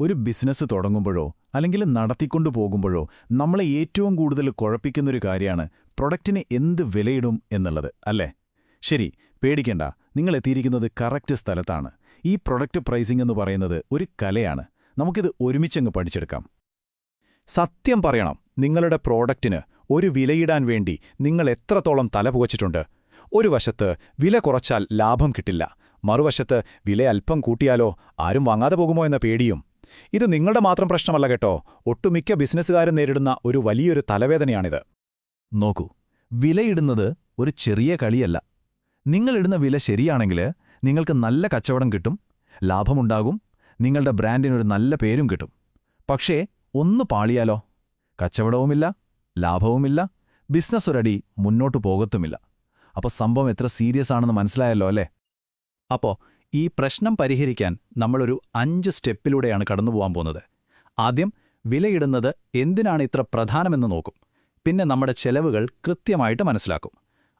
ഒരു ബിസിനസ് തുടങ്ങുമ്പോഴോ അല്ലെങ്കിൽ നടത്തിക്കൊണ്ടു പോകുമ്പോഴോ നമ്മളെ ഏറ്റവും കൂടുതൽ കുഴപ്പിക്കുന്നൊരു കാര്യമാണ് പ്രൊഡക്റ്റിന് എന്ത് വിലയിടും എന്നുള്ളത് അല്ലേ? ശരി പേടിക്കേണ്ട. നിങ്ങൾ എത്തിയിരിക്കുന്നത് കറക്റ്റ് സ്ഥലത്താണ്. ഈ പ്രൊഡക്റ്റ് പ്രൈസിംഗ് എന്ന് പറയുന്നത് ഒരു കലയാണ്. നമുക്കിത് ഒരുമിച്ചങ്ങ് പഠിച്ചെടുക്കാം. സത്യം പറയണം നിങ്ങളുടെ പ്രോഡക്റ്റിന് ഒരു വിലയിടാൻ വേണ്ടി നിങ്ങൾ എത്രത്തോളം തലപുകച്ചിട്ടുണ്ട് ഒരു വശത്ത് വില കുറച്ചാൽ ലാഭം കിട്ടില്ല. മറുവശത്ത് വില അല്പം കൂട്ടിയാലോ ആരും വാങ്ങാതെ പോകുമോ എന്ന പേടിയും ഇത് നിങ്ങളുടെ മാത്രം പ്രശ്നമല്ല കേട്ടോ. ഒട്ടുമിക്ക ബിസിനസ്സുകാരും നേരിടുന്ന ഒരു വലിയൊരു തലവേദനയാണിത്. നോക്കൂ വിലയിടുന്നത് ഒരു ചെറിയ കളിയല്ല. നിങ്ങളിടുന്ന വില ശരിയാണെങ്കിൽ നിങ്ങൾക്ക് നല്ല കച്ചവടം കിട്ടും ലാഭമുണ്ടാകും നിങ്ങളുടെ ബ്രാൻഡിനൊരു നല്ല പേരും കിട്ടും. പക്ഷേ ഒന്ന് പാളിയാലോ? കച്ചവടവുമില്ല ലാഭവുമില്ല ബിസിനസ് ഒരടി മുന്നോട്ടു പോകത്തുമില്ല. അപ്പോൾ സംഭവം എത്ര സീരിയസ് ആണെന്ന് മനസ്സിലായല്ലോ അല്ലേ? അപ്പോ ഈ പ്രശ്നം പരിഹരിക്കാൻ നമ്മളൊരു അഞ്ച് സ്റ്റെപ്പിലൂടെയാണ് കടന്നുപോകാൻ പോകുന്നത്. ആദ്യം വിലയിടുന്നത് എന്തിനാണ് ഇത്ര പ്രധാനമെന്ന് നോക്കും. പിന്നെ നമ്മുടെ ചെലവുകൾ കൃത്യമായിട്ട് മനസ്സിലാക്കും.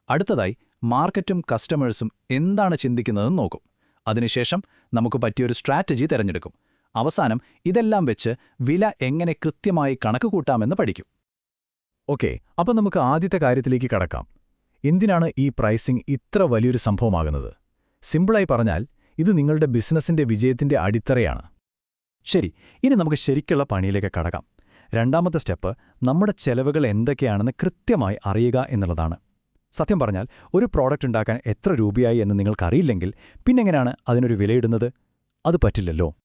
അടുത്തതായി മാർക്കറ്റും കസ്റ്റമേഴ്സും എന്താണ് ചിന്തിക്കുന്നതെന്ന് നോക്കും. അതിനുശേഷം നമുക്ക് പറ്റിയൊരു സ്ട്രാറ്റജി തിരഞ്ഞെടുക്കും. അവസാനം ഇതെല്ലാം വെച്ച് വില എങ്ങനെ കൃത്യമായി കണക്ക് കൂട്ടാമെന്ന് പഠിക്കും. ഓക്കെ അപ്പോൾ നമുക്ക് ആദ്യത്തെ കാര്യത്തിലേക്ക് കടക്കാം. എന്തിനാണ് ഈ പ്രൈസിംഗ് ഇത്ര വലിയൊരു സംഭവമാകുന്നത്? സിമ്പിളായി പറഞ്ഞാൽ ഇത് നിങ്ങളുടെ ബിസിനസിന്റെ വിജയത്തിന്റെ അടിത്തറയാണ്. ശരി ഇനി നമുക്ക് ശരിക്കുള്ള പണിയിലേക്ക് കടക്കാം. രണ്ടാമത്തെ സ്റ്റെപ്പ് നമ്മുടെ ചെലവുകൾ എന്തൊക്കെയാണെന്ന് കൃത്യമായി അറിയുക എന്നുള്ളതാണ്. സത്യം പറഞ്ഞാൽ ഒരു പ്രോഡക്റ്റ് ഉണ്ടാക്കാൻ എത്ര രൂപയായി എന്ന് നിങ്ങൾക്കറിയില്ലെങ്കിൽ പിന്നെങ്ങനെയാണ് അതിനൊരു വിലയിടുന്നത്? അത് പറ്റില്ലല്ലോ.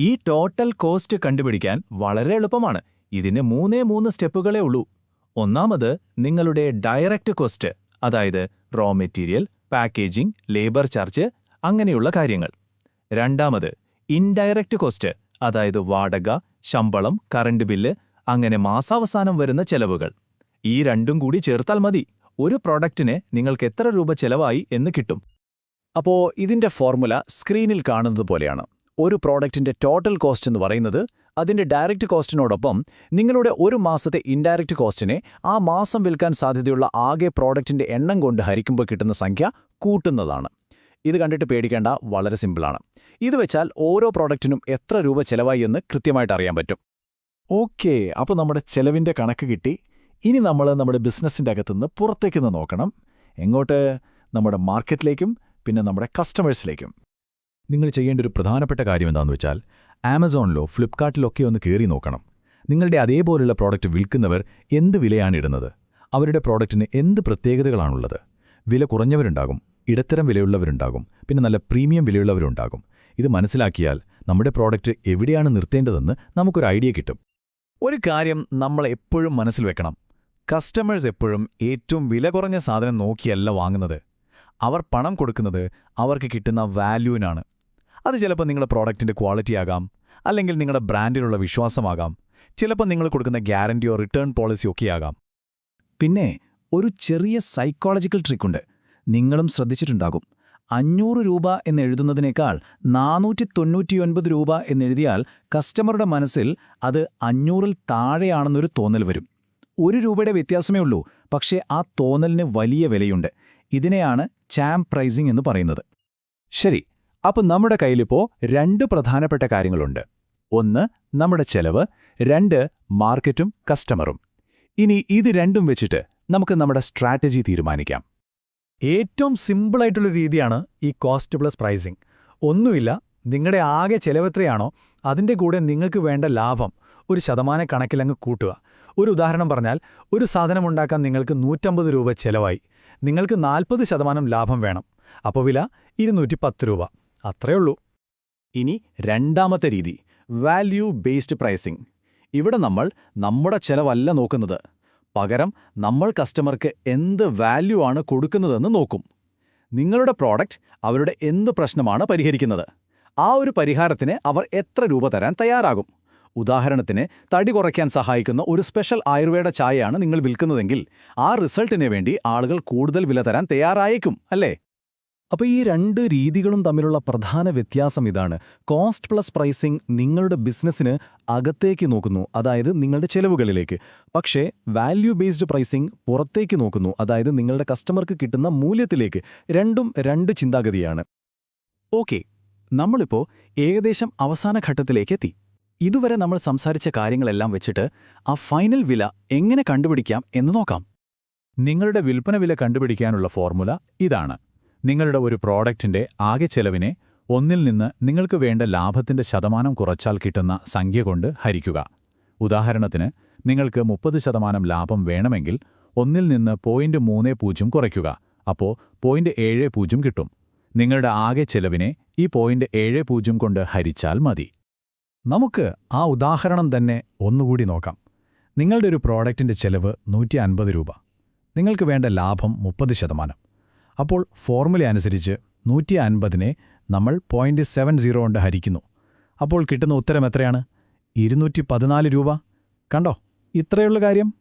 ഈ ടോട്ടൽ കോസ്റ്റ് കണ്ടുപിടിക്കാൻ വളരെ എളുപ്പമാണ്. ഇതിന് മൂന്നേ മൂന്ന് സ്റ്റെപ്പുകളേ ഉള്ളൂ. ഒന്നാമത് നിങ്ങളുടെ ഡയറക്റ്റ് കോസ്റ്റ് അതായത് raw material packaging labour charge അങ്ങനെയുള്ള കാര്യങ്ങൾ. രണ്ടാമത് ഇൻഡയറക്റ്റ് കോസ്റ്റ് അതായത് വാടക ശമ്പളം കറണ്ട് ബില്ല് അങ്ങനെ മാസാവസാനം വരുന്ന ചെലവുകൾ. ഈ രണ്ടും കൂടി ചേർത്താൽ മതി. ഒരു പ്രോഡക്റ്റിന് നിങ്ങൾക്ക് എത്ര രൂപ ചെലവായി എന്ന് കിട്ടും. അപ്പോ ഇതിന്റെ ഫോർമുല സ്ക്രീനിൽ കാണുന്നത് പോലെയാണ്. ഒരു പ്രോഡക്റ്റിന്റെ ടോട്ടൽ കോസ്റ്റ് എന്ന് പറയുന്നത് അതിന്റെ ഡയറക്റ്റ് കോസ്റ്റിനോടൊപ്പം നിങ്ങളുടെ ഒരു മാസത്തെ ഇൻഡയറക്റ്റ് കോസ്റ്റിനെ ആ മാസം വിൽക്കാൻ സാധ്യതയുള്ള ആകെ പ്രോഡക്റ്റിന്റെ എണ്ണം കൊണ്ട് ഹരിക്കുമ്പോൾ കിട്ടുന്ന സംഖ്യ കൂട്ടുന്നതാണ്. ഇത് കണ്ടിട്ട് പേടിക്കേണ്ട വളരെ സിമ്പിളാണ്. ഇത് വെച്ചാൽ ഓരോ പ്രോഡക്റ്റിനും എത്ര രൂപ ചെലവായി എന്ന് കൃത്യമായിട്ട് അറിയാൻ പറ്റും. ഓക്കെ അപ്പോൾ നമ്മുടെ ചെലവിന്റെ കണക്ക് കിട്ടി. ഇനി നമ്മൾ നമ്മുടെ ബിസിനസ്സിന്റെ അകത്തുനിന്ന് പുറത്തേക്കൊന്ന് നോക്കണം. എങ്ങോട്ട്? നമ്മുടെ മാർക്കറ്റിലേക്കും പിന്നെ നമ്മുടെ കസ്റ്റമേഴ്സിലേക്കും. നിങ്ങൾ ചെയ്യേണ്ട ഒരു പ്രധാനപ്പെട്ട കാര്യം എന്താണെന്ന് വെച്ചാൽ ആമസോണിലോ ഫ്ലിപ്കാർട്ടിലൊക്കെ ഒന്ന് കയറി നോക്കണം. നിങ്ങളുടെ അതേപോലുള്ള പ്രോഡക്റ്റ് വിൽക്കുന്നവർ എന്ത് വിലയാണ് ഇടുന്നത്? അവരുടെ പ്രോഡക്റ്റിന് എന്ത് പ്രത്യേകതകളാണുള്ളത്? വില കുറഞ്ഞവരുണ്ടാകും. ഇടത്തരം വിലയുള്ളവരുണ്ടാകും. പിന്നെ നല്ല പ്രീമിയം വിലയുള്ളവരുണ്ടാകും. ഇത് മനസ്സിലാക്കിയാൽ നമ്മുടെ പ്രോഡക്റ്റ് എവിടെയാണ് നിർത്തേണ്ടതെന്ന് നമുക്കൊരു ഐഡിയ കിട്ടും. ഒരു കാര്യം നമ്മൾ എപ്പോഴും മനസ്സിൽ വെക്കണം. കസ്റ്റമേഴ്സ് എപ്പോഴും ഏറ്റവും വില കുറഞ്ഞ സാധനം നോക്കിയല്ല വാങ്ങുന്നത്. അവർ പണം കൊടുക്കുന്നത് അവർക്ക് കിട്ടുന്ന വാല്യൂവിനാണ്. അത് ചിലപ്പോൾ നിങ്ങളുടെ പ്രോഡക്റ്റിന്റെ ക്വാളിറ്റി ആകാം അല്ലെങ്കിൽ നിങ്ങളുടെ ബ്രാൻഡിലുള്ള വിശ്വാസമാകാം. ചിലപ്പോൾ നിങ്ങൾ കൊടുക്കുന്ന ഗ്യാരണ്ടിയോ റിട്ടേൺ പോളിസിയോ ഒക്കെയാകാം പിന്നെ ഒരു ചെറിയ സൈക്കോളജിക്കൽ ട്രിക്കുണ്ട്. നിങ്ങളും ശ്രദ്ധിച്ചിട്ടുണ്ടാകും. അഞ്ഞൂറ് രൂപ എന്നെഴുതുന്നതിനേക്കാൾ നാനൂറ്റി തൊണ്ണൂറ്റിയൊൻപത് രൂപ എന്നെഴുതിയാൽ കസ്റ്റമറുടെ മനസ്സിൽ അത് അഞ്ഞൂറിൽ താഴെയാണെന്നൊരു തോന്നൽ വരും. ഒരു രൂപയുടെ വ്യത്യാസമേ ഉള്ളൂ പക്ഷേ ആ തോന്നലിന് വലിയ വിലയുണ്ട്. ഇതിനെയാണ് ചാം പ്രൈസിംഗ് എന്ന് പറയുന്നത്. ശരി അപ്പം നമ്മുടെ കയ്യിലിപ്പോൾ രണ്ട് പ്രധാനപ്പെട്ട കാര്യങ്ങളുണ്ട്. ഒന്ന് നമ്മുടെ ചെലവ്. രണ്ട് മാർക്കറ്റും കസ്റ്റമറും. ഇനി ഇത് രണ്ടും വെച്ചിട്ട് നമുക്ക് നമ്മുടെ സ്ട്രാറ്റജി തീരുമാനിക്കാം. ഏറ്റവും സിമ്പിളായിട്ടുള്ള രീതിയാണ് ഈ കോസ്റ്റ് പ്ലസ് പ്രൈസിംഗ് ഒന്നുമില്ല നിങ്ങളുടെ ആകെ ചെലവെത്രയാണോ അതിന്റെ കൂടെ നിങ്ങൾക്ക് വേണ്ട ലാഭം ഒരു ശതമാന കണക്കിലങ്ങ് കൂട്ടുക. ഒരു ഉദാഹരണം പറഞ്ഞാൽ ഒരു സാധനം ഉണ്ടാക്കാൻ നിങ്ങൾക്ക് നൂറ്റമ്പത് രൂപ ചെലവായി. നിങ്ങൾക്ക് നാൽപ്പത് ശതമാനം ലാഭം വേണം. അപ്പോൾ വില ഇരുന്നൂറ്റി പത്ത് രൂപ. അത്രയേ ഉള്ളൂ. ഇനി രണ്ടാമത്തെ രീതി വാല്യൂ ബേസ്ഡ് പ്രൈസിംഗ് ഇവിടെ നമ്മൾ നമ്മുടെ ചെലവല്ല നോക്കുന്നത്. പകരം നമ്മൾ കസ്റ്റമർക്ക് എന്ത് വാല്യൂ ആണ് കൊടുക്കുന്നതെന്ന് നോക്കും. നിങ്ങളുടെ പ്രോഡക്റ്റ് അവരുടെ എന്ത് പ്രശ്നമാണ് പരിഹരിക്കുന്നത്. ആ ഒരു പരിഹാരത്തിന് അവർ എത്ര രൂപ തരാൻ തയ്യാറാകും. ഉദാഹരണത്തിന് തടി കുറയ്ക്കാൻ സഹായിക്കുന്ന ഒരു സ്പെഷ്യൽ ആയുർവേദ ചായയാണ് നിങ്ങൾ വിൽക്കുന്നതെങ്കിൽ ആ റിസൾട്ടിന് വേണ്ടി ആളുകൾ കൂടുതൽ വില തരാൻ തയ്യാറായേക്കും അല്ലേ? അപ്പോൾ ഈ രണ്ട് രീതികളും തമ്മിലുള്ള പ്രധാന വ്യത്യാസം ഇതാണ്. കോസ്റ്റ് പ്ലസ് പ്രൈസിംഗ് നിങ്ങളുടെ ബിസിനസ്സിന് അകത്തേക്ക് നോക്കുന്നു അതായത് നിങ്ങളുടെ ചെലവുകളിലേക്ക്. പക്ഷേ വാല്യൂ ബേസ്ഡ് പ്രൈസിംഗ് പുറത്തേക്ക് നോക്കുന്നു അതായത് നിങ്ങളുടെ കസ്റ്റമർക്ക് കിട്ടുന്ന മൂല്യത്തിലേക്ക്. രണ്ടും രണ്ട് ചിന്താഗതിയാണ്. ഓക്കെ നമ്മളിപ്പോൾ ഏകദേശം അവസാന ഘട്ടത്തിലേക്ക് എത്തി. ഇതുവരെ നമ്മൾ സംസാരിച്ച കാര്യങ്ങളെല്ലാം വെച്ചിട്ട് ആ ഫൈനൽ വില എങ്ങനെ കണ്ടുപിടിക്കാം എന്ന് നോക്കാം. നിങ്ങളുടെ വിൽപ്പന വില കണ്ടുപിടിക്കാനുള്ള ഫോർമുല ഇതാണ്. നിങ്ങളുടെ ഒരു പ്രോഡക്റ്റിന്റെ ആകെ ചെലവിനെ ഒന്നിൽ നിന്ന് നിങ്ങൾക്ക് വേണ്ട ലാഭത്തിന്റെ ശതമാനം കുറച്ചാൽ കിട്ടുന്ന സംഖ്യ കൊണ്ട് ഹരിക്കുക. ഉദാഹരണത്തിന് നിങ്ങൾക്ക് മുപ്പത് ശതമാനം ലാഭം വേണമെങ്കിൽ ഒന്നിൽ നിന്ന് പോയിന്റ് മൂന്ന് പൂജ്യം കുറയ്ക്കുക. അപ്പോൾ പോയിന്റ് ഏഴ് പൂജ്യം കിട്ടും. നിങ്ങളുടെ ആകെ ചെലവിനെ ഈ പോയിന്റ് ഏഴ് പൂജ്യം കൊണ്ട് ഹരിച്ചാൽ മതി. നമുക്ക് ആ ഉദാഹരണം തന്നെ ഒന്നുകൂടി നോക്കാം. നിങ്ങളുടെ ഒരു പ്രോഡക്റ്റിന്റെ ചെലവ് നൂറ്റി രൂപ. നിങ്ങൾക്ക് വേണ്ട ലാഭം മുപ്പത് ശതമാനം. അപ്പോൾ ഫോർമുല അനുസരിച്ച് നൂറ്റി അൻപതിനെ നമ്മൾ പോയിന്റ് സെവൻ സീറോ കൊണ്ട് ഹരിക്കുന്നു. അപ്പോൾ കിട്ടുന്ന ഉത്തരം എത്രയാണ്? ഇരുന്നൂറ്റി പതിനാല് രൂപ. കണ്ടോ? ഇത്രയുള്ള കാര്യം.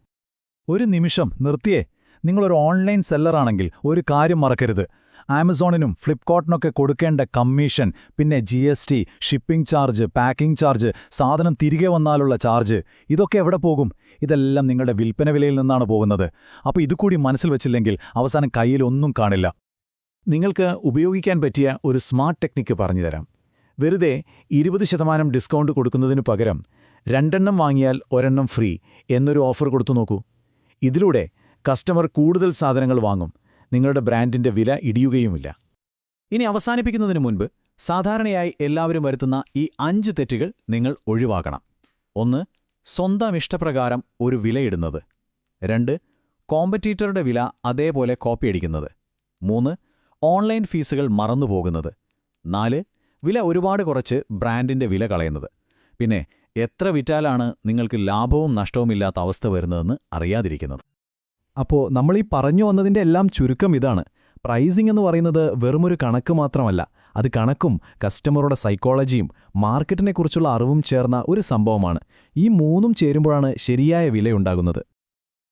ഒരു നിമിഷം നിർത്തിയേ. നിങ്ങളൊരു ഓൺലൈൻ സെല്ലറാണെങ്കിൽ ഒരു കാര്യം മറക്കരുത്. ആമസോണിനും ഫ്ലിപ്കാർട്ടിനൊക്കെ കൊടുക്കേണ്ട കമ്മീഷൻ പിന്നെ G S T shipping charge packing charge സാധനം തിരികെ വന്നാലുള്ള ചാർജ് ഇതൊക്കെ എവിടെ പോകും? ഇതെല്ലാം നിങ്ങളുടെ വിൽപ്പന വിലയിൽ നിന്നാണ് പോകുന്നത്. അപ്പോൾ ഇതുകൂടി മനസ്സിൽ വച്ചില്ലെങ്കിൽ അവസാനം കയ്യിൽ ഒന്നും കാണില്ല. നിങ്ങൾക്ക് ഉപയോഗിക്കാൻ പറ്റിയ ഒരു സ്മാർട്ട് ടെക്നിക്ക് പറഞ്ഞുതരാം വെറുതെ ഇരുപത് ശതമാനം ഡിസ്കൗണ്ട് കൊടുക്കുന്നതിനു പകരം രണ്ടെണ്ണം വാങ്ങിയാൽ ഒരെണ്ണം ഫ്രീ എന്നൊരു ഓഫർ കൊടുത്തു നോക്കൂ. ഇതിലൂടെ കസ്റ്റമർ കൂടുതൽ സാധനങ്ങൾ വാങ്ങും. നിങ്ങളുടെ ബ്രാൻഡിന്റെ വില ഇടിയുകയുമില്ല. ഇനി അവസാനിപ്പിക്കുന്നതിന് മുൻപ് സാധാരണയായി എല്ലാവരും വരുത്തുന്ന ഈ അഞ്ച് തെറ്റുകൾ നിങ്ങൾ ഒഴിവാക്കണം. ഒന്ന് സ്വന്തം ഇഷ്ടപ്രകാരം ഒരു വിലയിടുന്നത്. രണ്ട് കോമ്പറ്റീറ്ററുടെ വില അതേപോലെ കോപ്പിയടിക്കുന്നത് മൂന്ന് ഓൺലൈൻ ഫീസുകൾ മറന്നുപോകുന്നത്. നാല് വില ഒരുപാട് കുറച്ച് ബ്രാൻഡിന്റെ വില കളയുന്നത്. പിന്നെ എത്ര വിറ്റാലാണ് നിങ്ങൾക്ക് ലാഭവും നഷ്ടവുമില്ലാത്ത അവസ്ഥ വരുന്നതെന്ന് അറിയാതിരിക്കുന്നത്. അപ്പോൾ നമ്മൾ ഈ പറഞ്ഞു വന്നതിന്റെ എല്ലാം ചുരുക്കം ഇതാണ്. പ്രൈസിംഗ് എന്ന് പറയുന്നത് വെറുമൊരു കണക്ക് മാത്രമല്ല അത് കണക്കും കസ്റ്റമറുടെ സൈക്കോളജിയും മാർക്കറ്റിനെക്കുറിച്ചുള്ള അറിവും ചേർന്ന ഒരു സംഭവമാണ്. ഈ മൂന്നും ചേരുമ്പോഴാണ് ശരിയായ വിലയുണ്ടാകുന്നത്.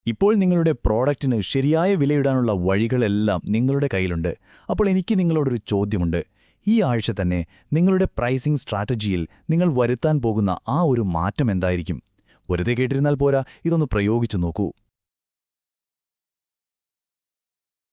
ഇപ്പോൾ നിങ്ങളുടെ പ്രോഡക്റ്റിന് ശരിയായ വിലയിടാനുള്ള വഴികളെല്ലാം നിങ്ങളുടെ കയ്യിലുണ്ട്. അപ്പോൾ എനിക്ക് നിങ്ങളോടൊരു ചോദ്യമുണ്ട്. ഈ ആഴ്ച തന്നെ നിങ്ങളുടെ പ്രൈസിംഗ് സ്ട്രാറ്റജിയിൽ നിങ്ങൾ വരുത്താൻ പോകുന്ന ആ ഒരു മാറ്റം എന്തായിരിക്കും? വെറുതെ കേട്ടിരുന്നാൽ പോരാ ഇതൊന്ന് പ്രയോഗിച്ചു നോക്കൂ.